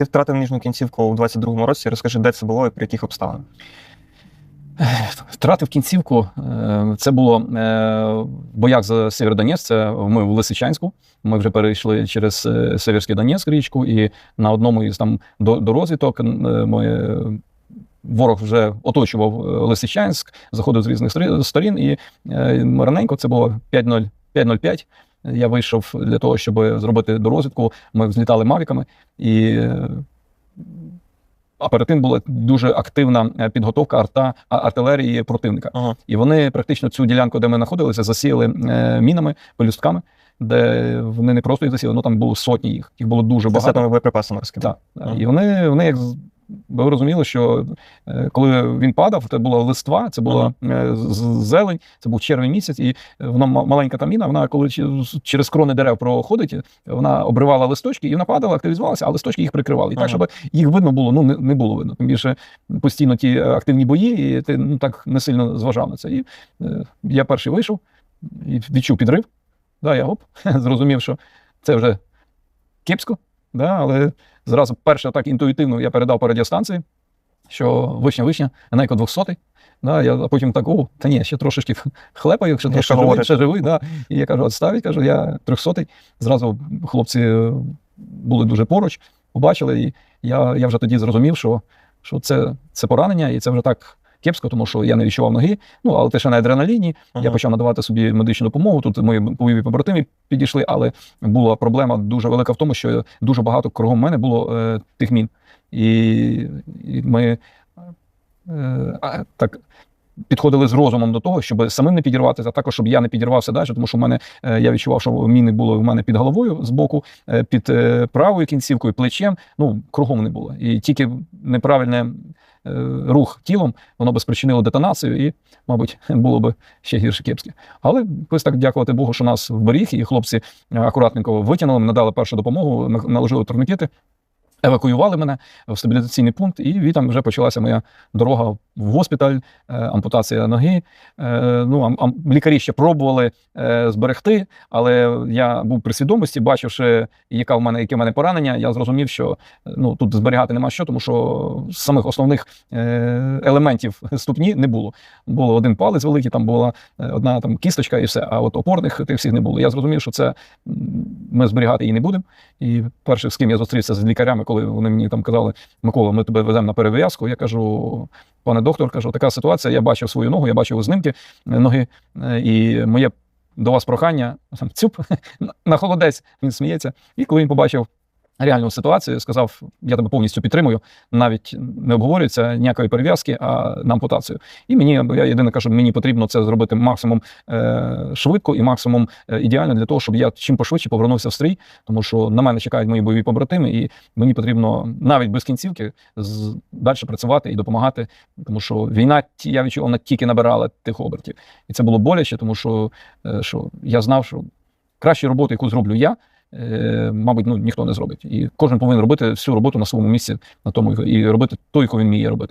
Ти втратив нижню кінцівку у 22-му році. Розкажи, де це було і при яких обставинах. Втратив кінцівку. е, Це було е, в боях за Сєвєродонецьк, ми в Лисичанську. Ми вже перейшли через е, Северський Донецьк річку, і на одному із там до, до е, ми, ворог вже оточував Лисичанськ, заходив з різних сторін, і раненько це було 5.0 5.05. Я вийшов для того, щоб зробити дорозвідку. Ми взлітали мавіками і. е, А перед тим була дуже активна е, підготовка арта, артилерії противника. Ага. І вони практично цю ділянку, де ми знаходилися, засіяли е, мінами, пелюстками, де вони не просто їх засіяли, ну там було сотні їх. Їх було дуже багато. Касетними боєприпасами розкидав. Так. Мгм. І вони, вони як з- ви розуміли, що е, коли він падав, це була листва, це була е, з- з- зелень, це був червень місяць, і вона маленька там міна, вона коли через крони дерев проходить, вона обривала листочки, і вона падала, активізувалася, а листочки їх прикривали. І так, щоб їх видно було, ну не, було видно. Тим більше постійно ті е, активні бої, і ти ну, так не сильно зважав на це. І е, я перший вийшов і відчув підрив. Да, я оп, зрозумів, що це вже кепсько, да, але зразу перше так інтуїтивно я передав по радіостанції, що вишня вишня, Енейко 200 Да, я, потім так, о, та ні, ще трошечки хлепаю, ще трошки живий, ще живий. Да. І я кажу, відставить, кажу, я 300 Зразу хлопці е, були дуже поруч, побачили, і я, я вже тоді зрозумів, що, що це, це поранення, і це вже так кепсько, тому що я не відчував ноги. Ну, але те ще на адреналіні. Я почав надавати собі медичну допомогу. Тут мої бойові побратимі підійшли, але була проблема дуже велика в тому, що дуже багато кругом мене було е, тих мін. І, і ми е, так. Підходили з розумом до того, щоб самим не підірватися, а також щоб я не підірвався далі, тому що в мене е, я відчував, що міни були в мене під головою з боку, е, під е, правою кінцівкою, плечем. Ну кругом не було. І тільки неправильне рух тілом, воно би спричинило детонацію, і, мабуть, було б ще гірше кепське. Але ось так дякувати Богу, що нас вберіг, і хлопці е, акуратненько витягнули, надали першу допомогу, наложили турнікети. Евакуювали мене в стабілізаційний пункт, і від там вже почалася моя дорога в госпіталь, е, ампутація ноги. Е, ну, лікарі ще пробували е, зберегти, але я був при свідомості, бачивши, яка в мене, яке в мене поранення, я зрозумів, що ну, тут зберігати нема що, тому що самих основних елементів ступні не було. Було один палець великий, там була одна там кісточка і все. А от опорних тих всіх не було. Я зрозумів, що це ми зберігати її не будемо. І перше, з ким я зустрівся з лікарями, коли вони мені там казали, Микола, ми тебе веземо на перев'язку. Я кажу, пане доктор, кажу, така ситуація. Я бачив свою ногу, я бачив у знимки ноги, е, і моє до вас прохання цюп на холодець. Він сміється. І коли він побачив. Реальну ситуацію сказав: я тебе повністю підтримую, навіть не обговорюється ніякої перев'язки, а на ампутацію. І мені я єдине кажу, мені потрібно це зробити максимум е, швидко і максимум е, ідеально для того, щоб я чим пошвидше повернувся в стрій, тому що на мене чекають мої бойові побратими, і мені потрібно навіть без кінцівки з, далі працювати і допомагати. Тому що війна я відчув, вона тільки набирала тих обертів, і це було боляче, тому що, е, що я знав, що кращу роботу, яку зроблю я. Е, Мабуть, ну ніхто не зробить, і кожен повинен робити всю роботу на своєму місці, на тому і робити той, кого він вміє робити.